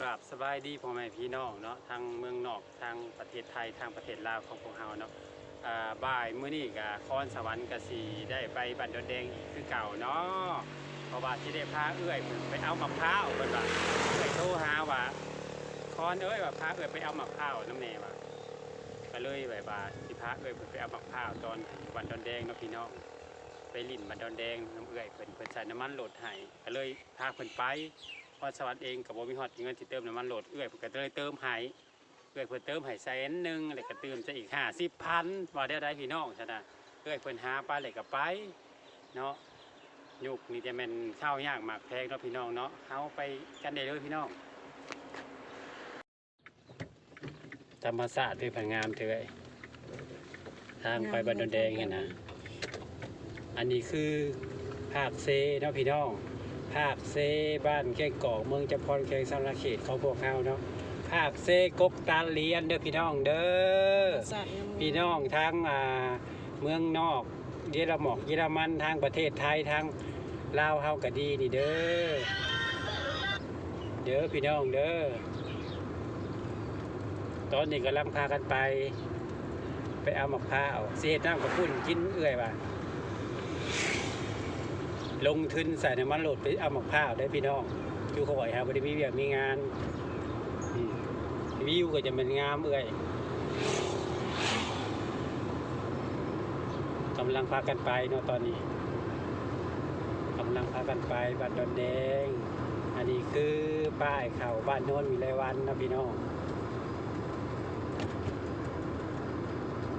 กราบสบายดีพ่อแม่พี่น้องเนาะทางเมืองนอกทางประเทศไทยทางประเทศลาวของพวกเราเนาะอ่าบ่ายมื้อนี้ก็คอนสวรรค์กสิได้ไปบันดอนแดงอีกคือเก่าเนาะเพราะว่าสิได้พาเอื้อยเพิ่นไปเอามะพร้าวเพิ่นว่าเอื้อยโทรหาว่าคอนเอ้ยว่าพาเอื้อยไปเอามะพร้าวน้ำแน่ว่าก็เลยแบบว่าสิพาเอื้อยเพิ่นไปเอามะพร้าวตอนอยู่บันดอนแดงเนาะพี่น้องไปลิ่นบันดอนแดงน้ำเอื้อยเพิ่นเพิ่นใส่น้ำมันโหลดให้ก็เลยพาเพิ่นไป พอสวัสดิ์เองกับบ่มีฮอดเงินที่เติมน้ำมันโหลดเอื้อยเพิ่นก็เลยเติมให้เอื้อยเพิ่นเติมให้แสนหนึงแล้วก็เติมจะอีก50,000ว่าได้ได้พี่น้องซะนะเอื้อยเพิ่นหาไปแล้วก็ไปเนาะยุคนี้จะแม่นข้าวยากหมากแพงเนาะพี่น้องเนาะเฮาไปกันได้เลยพี่น้องธรรมศาสตร์ด้วยพันงามเถอะทางไปบันดอนแดงเนี่ยนะ อันนี้คือภาคเซเนาะพี่น้อง ภาคเซบ้านแก้งกอกเมืองจำพรแขงสารเขตเของพวกเขาเนาะภาคเซกกตาเลียนเด้อพี่น้องเด้อพี่น้องทั้งเมืองนอกเยอรมอกเยอรมันทางประเทศไทยทางลาวเฮาก็ดีนี่เด้อเด้อพี่น้องเด้อตอนนี้กำลังพากันไป ไปเอามะพร้าวเศษน้ำกับพุ่นกินเอื่อยว่ะ ลงทุนใส่น้ำมันโหลดไปเอามะพร้าได้พี่น้องอยู่ขาไหวครับวันนี้มีเวียกมีงานวิวก็จะเป็นงามเอื่อยกำลังพากันไปเนาะตอนนี้กำลังพากันไปบ้านดอนแดง อันนี้คือป้ายเขาบ้านโน้นมีไรวันนะพี่น้อง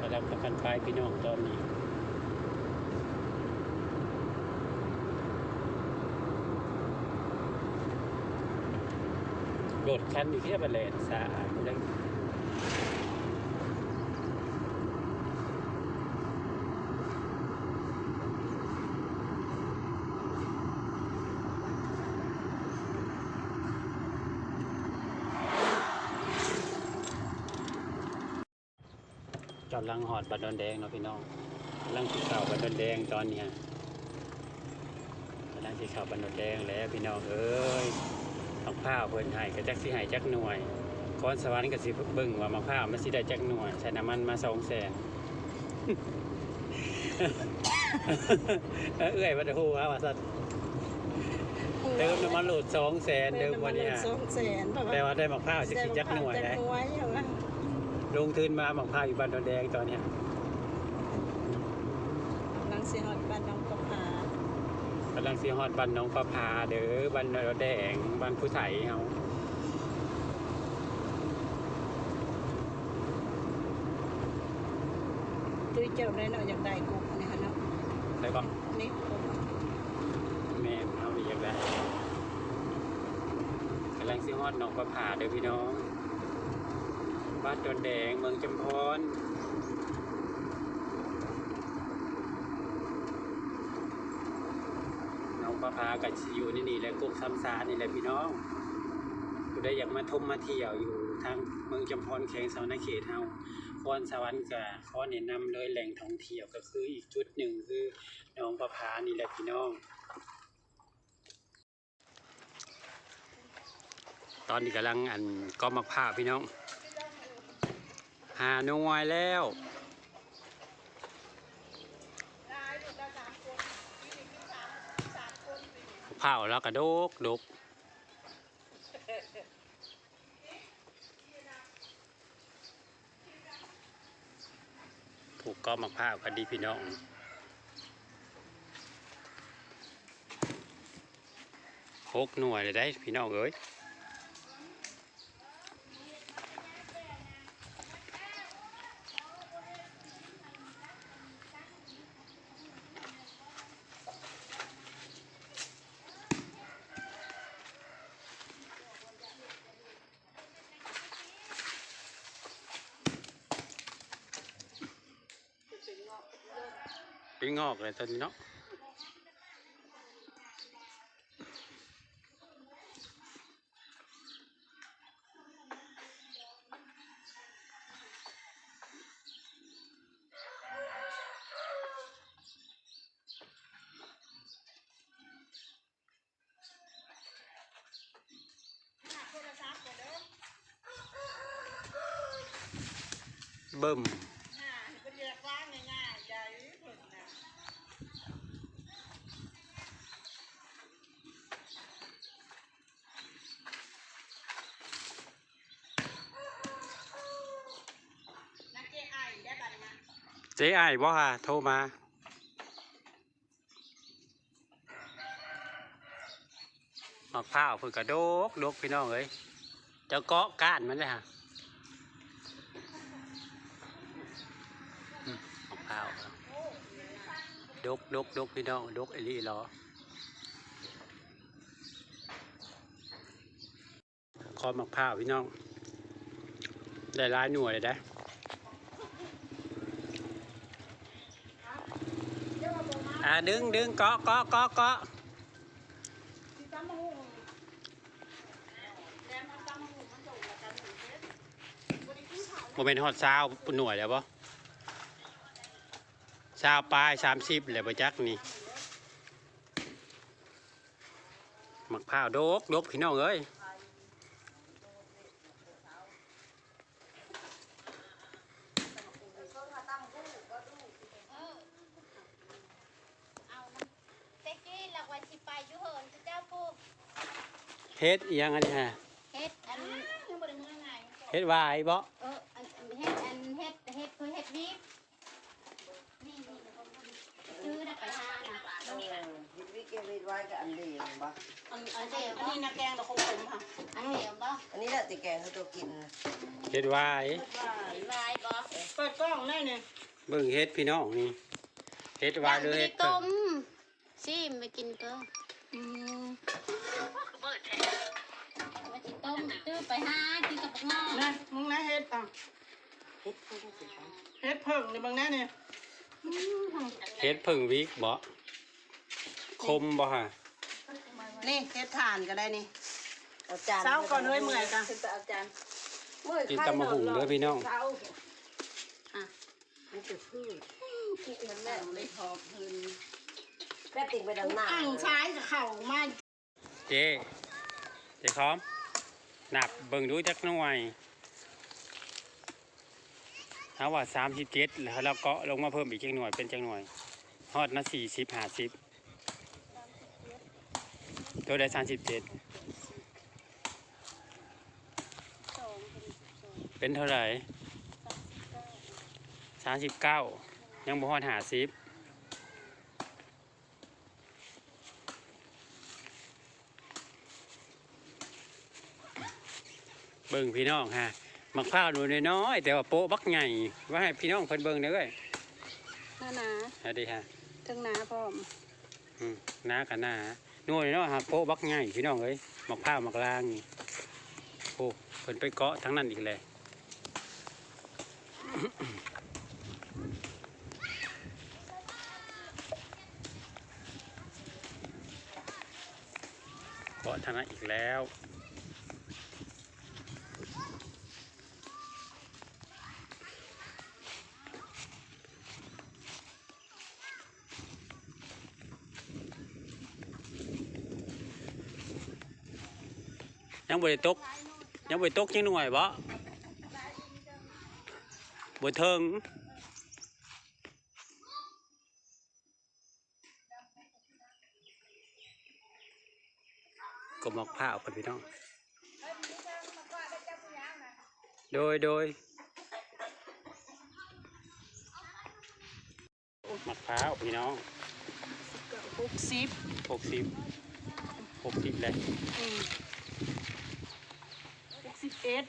กำลังพากันไปพี่น้องตอนนี้ โดดคันอยู่ที่บันเลนสะอาดเลยกำลังหอดบันดอนแดงเนาะพี่น้องกำลังที่เข่าบันดอนแดงตอนเนี้ยกำลังที่เข่าบันดอนแดงแล้วพี่น้องเอ้ย มะพร้าวเพิ่นให้ก็จักสิให้จักหน่วยคอนสวรรค์ก็สิเบิ่งว่ามะพร้าวมันสิได้จักหน่วยใช้น้ำมันมา200,000เอ้ยว่าจะฮู้ว่าว่าซั่นเติมน้ำมันโหลด200,000เดิมวันนี้ฮะสองแสนแต่ว่าได้มะพร้าวสิสิจักหน่วยจัได้กหน่วยเหรอวะลงทุนมามะพร้าวอยู่บ้านดอนแดงตอนเนี้ยลังสีหอดบ้านน้อง กบหากำลังสิฮอดบ้านน้องประภาเด้อบ้านดอนแดงบ้านผู้ไถเฮาตุ้ยเจ้าได้เนาะอยากได้กบอันนี้ฮะเนาะแล้วก็นี่กบแม่นเฮานี่อยากได้กำลังสิฮอดน้องประภาเด้อพี่น้องบ้านดอนแดงเมืองจำพรน้องประภากับอยู่นี่นี่แหละกุกซ้ำซานี่แหละพี่น้องอยู่ได้อยากมาทุ่มมาเที่ยวอยู่ทางเมืองจำพรแขงสาวรรณเขตเฮาคอนสวรรค์กับขอแนะนำเลยแหล่งท่องเที่ยวก็คืออีกจุดหนึ่งคือน้องประภานี่แหละพี่น้อง ตอนนี้กำลังอันก็มะพร้าวพี่น้อง หาหน่วยแล้ว เผาแล้วกระโดกดุกผูกก็มะพร้าวกันดีพี่น้องหกหน่วยเลยได้พี่น้องเอ้ย cái ngọt này tên nó bơm. เจ๊ไอ้บ่ฮะโทรมาหมอกข้าวเพิ่นกระโดกดกพี่น้องเอ้ยจ้าเกาะก้านมันเลยฮะมหมอกข้าวดกดกดกพี่น้องดกไอรี่รอคอหมอกข้าวพี่น้อง ได้หลายหน่วยเลยได้ อ่าดึงดึงเกาะเกาะเกาะเกาะที่ตำมะฮุ่งแล้มันตำมะฮุ่งมันจบแล้วกันหนึ่งเม็ดบ่ได้กินข้าวโมเมนหน่วยแล้วปะซาวปลายสามสิบเลยปะจักนี่หมักข้าวดกโดกพี่น้องเอ้ย เอาน้ำเต็กกี้หลักวันสิไปอยุเหินคือเจ้าปลูก เฮ็ดอีหยังอันนี้ฮะเฮ็ดอันยังบ่ได้มื้อไงเฮ็ดวายบ่เอออันเฮ็ดอันเฮ็ดเฮ็ดคือเฮ็ดวิกนี่นี่ซื้อได้ไปห้านะเออวิทวิเกวิทไว้กับอันเดียวบ่อันอันนี้อันนี้นักแกงตะโคงผมค่ะอันเดียวบ่อันนี้แหละติแกงเขาตัวกินเฮ็ดวายลายบ่เปิดกล้องได้เนี่ยเบิ่งเฮ็ดพี่น้องนี่เฮ็ดวายหรือไปเฮ็ดต้เพิ่มงชิมไปกินก็ อืมมาสิต้มซื้อไปห้ากินกับงอนะมึงนะเฮ็ดอะเฮ็ดเพิ่งสิครับเฮ็ดเพิ่งนี่เบางแน่เนี่ยอืมเฮ็ดเพิ่งวิกบ่คมบ่ฮะนี่เฮ็ดทานก็ได้นี่เอาจานเช้าก่อนเฮ้ยเมื่อยกันเอาจานเมื่อยกินตำมะหุ่งเด้อพี่น้องเช้าอะมันจะพืชมันแม่เลยพอพื้น แค่ติ่งไปดำหน้าอ่างซ้ายกับเข่ามาเจ๊เจ๊คอมนับเบิ่งดูจักหน่วยถ้าว่าสามสิบเจ็ดแล้วเราก็ลงมาเพิ่มอีกจักหน่วยเป็นจักหน่วยฮอดนะสี่สิบห้าสิบตัวได้สามสิบเจ็ดเป็นเท่าไหร่สามสิบเก้ายังบ่ฮอดห้าสิบ เบิ่งพี่น้องฮะมักพร้าวหนูน้อยๆแต่ว่าโป๊ะบักใหญ่ว่าให้พี่น้องเพิ่นเบิ่งเด้อเว้ยหน้าหนาสวัสดีฮะถึงหนาพร้อมอืมหน้ากันหน้าหนูน้อยๆฮะโป๊ะบักใหญ่พี่น้องเอ้ยมักพร้าวมักลางนี่โอ้เพิ่นไปเกาะทั้งนั้นอีกเลยเกาะทั้งนั้นอีกแล้ว ยังบ่ได้ตกยังบ่ได้ตกจังหน่วยบ่บ่เทิงก็มอกผ้าเอากันพี่น้องโดยโดยมะพร้าวพี่น้องหกสิบหกสิบหกสิบเลยอืมหก สิบเอ็ด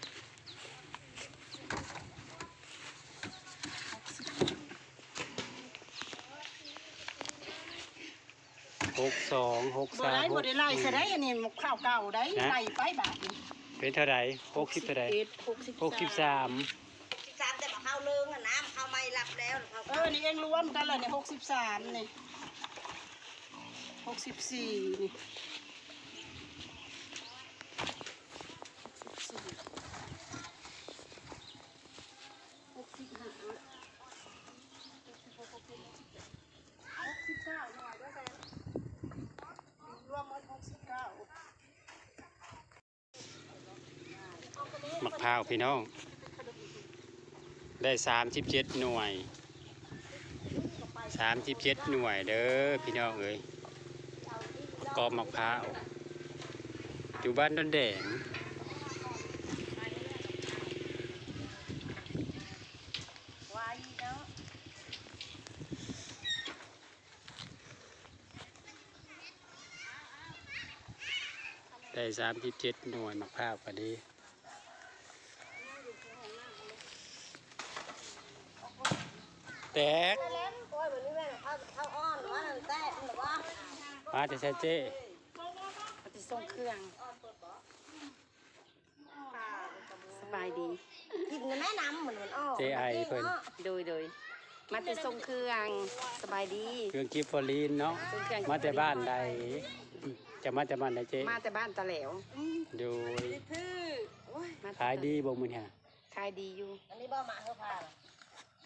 หกสองหกบ่สามได้หบ่กได้ไล่ซะได้อันนี้หมกข้าวเก่าได้ไล่ไปบาทนี่เป็นเท่าไหร่หกสิบเท่าไหร่อ็ดหกสิบหกสิบสามสิบสามแต่มาเข้าเรื่องอะน้ำเข้าไม่รับแล้วเขาเออนี่เองรวมกันเลยเนี่ยหกสิบสามนี่หกสิบสี่นี่หกสิบห้าหกสิบเก้าหน่อยด้วยกันรวมหมดหกสิบเก้า มะพร้าวพี่น้อง ได้สามสิบเจ็ดหน่วยสามสิบเจ็ดหน่วยเด้อพี่น้องเอ้ยกอบมะพร้าวอยู่บ้านดอนแดงไว้เนาะได้สามสิบเจ็ดหน่วยมะพร้าวก็ดี ตกเล่นโอ้ยวันนี้แม่เอาเอาอ้อนหรือว่านั่นแต้หรือว่ามาแต่ใช่เจ้ปฏิส่งเครื่องสบายดีกินแม่น้ำเหมือนเหมือนอ้อเจไอเพิ่นโดยโดยมาติส่งเครื่องสบายดี เครื่องกิฟฟอรีนเนาะส่งเครื่องมาแต่บ้านใดจะมาแต่บ้านใดเจ๊มาแต่บ้านตะแหลวดูทื่อโอ้ยมาแต่ขายดีบ่มื้อนี้ฮะขายดีอยู่อันนี้บ่มาเฮาพาล่ะ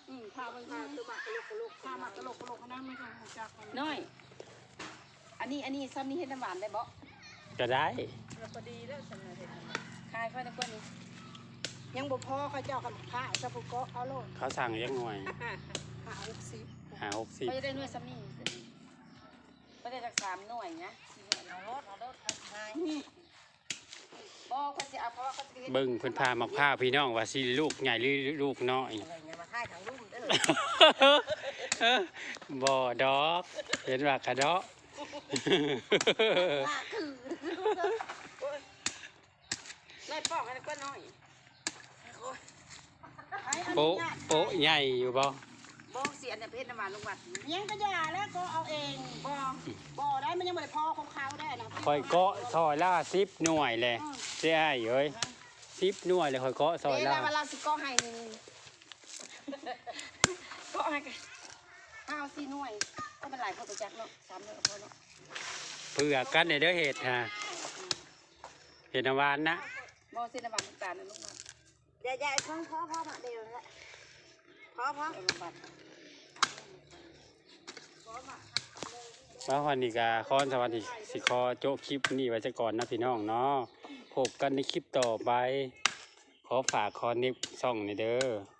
อืมพาเบิ่งพาตัวมากระโลกกระโลกพามากระโลกกระโลกน้ำไม่ทางจากน้อย อันนี้อันนี้ซ้ำนี้เฮ็ดน้ำหวานได้บ่ก็ได้พอดีแล้วสำเร็จขายค่อยในกว่านี้ ยังบ่พอเขาเจ้ากันผ้าสะพุกก็เอาโลดเขาสั่งยังหน่วยหาหกสิบหาหกสิบเขาจะได้หน่วยซ้ำนี่ก็ได้จากสามหน่วยนะเอารถเอารถเอาหาย บ่เขาจะเอาเพราะว่าเขาจะเฮ็ดเบิ่งเพิ่นพามะพร้าวพี่น้องว่าสิลูกใหญ่หรือลูกน้อย อะไรเงี้ยมาค่ายทางรุ่มเด้อบ่ดอก เห็นว่ากระเดาะ ว่าคือน้อยปอกให้ก็น้อยโป๊ะโป๊ะใหญ่อยู่บ่ บ่เสียเนี่ยเพชรน้ำหวานลงวัดยังก็อย่าแล้วก็เอาเองบ่บ่ได้มันยังไม่ได้พอของเขาได้นะคอยเกาะซอยล่า10หน่วยแหละเจ้ไอ้เอ้ย10หน่วยเลยคอยเกาะซอยเวล่าลาเวลาสิก็ให้นี่ก็ให้กันห้าสี่หน่วยก็เป็นหลายคนตัวจักเนาะสามหน่วยก็พอเนาะเพื่อกันในเด้อเห็ดฮะเห็ดน้ำหวานนะบ่เส้นน้ำหวานน้ำตาลนะลูกมาใหญ่ๆพ่อพ่อพ่อมาเดียวละพ่อพ่อ เอามาบัดมาวันดีกาคอนสวัสดีสิคอโจคลิปนี้ไว้จะก่อนนะพี่น้องเนาะพบกันในคลิปต่อไป ขอฝากคอนิบช่องในเด้อ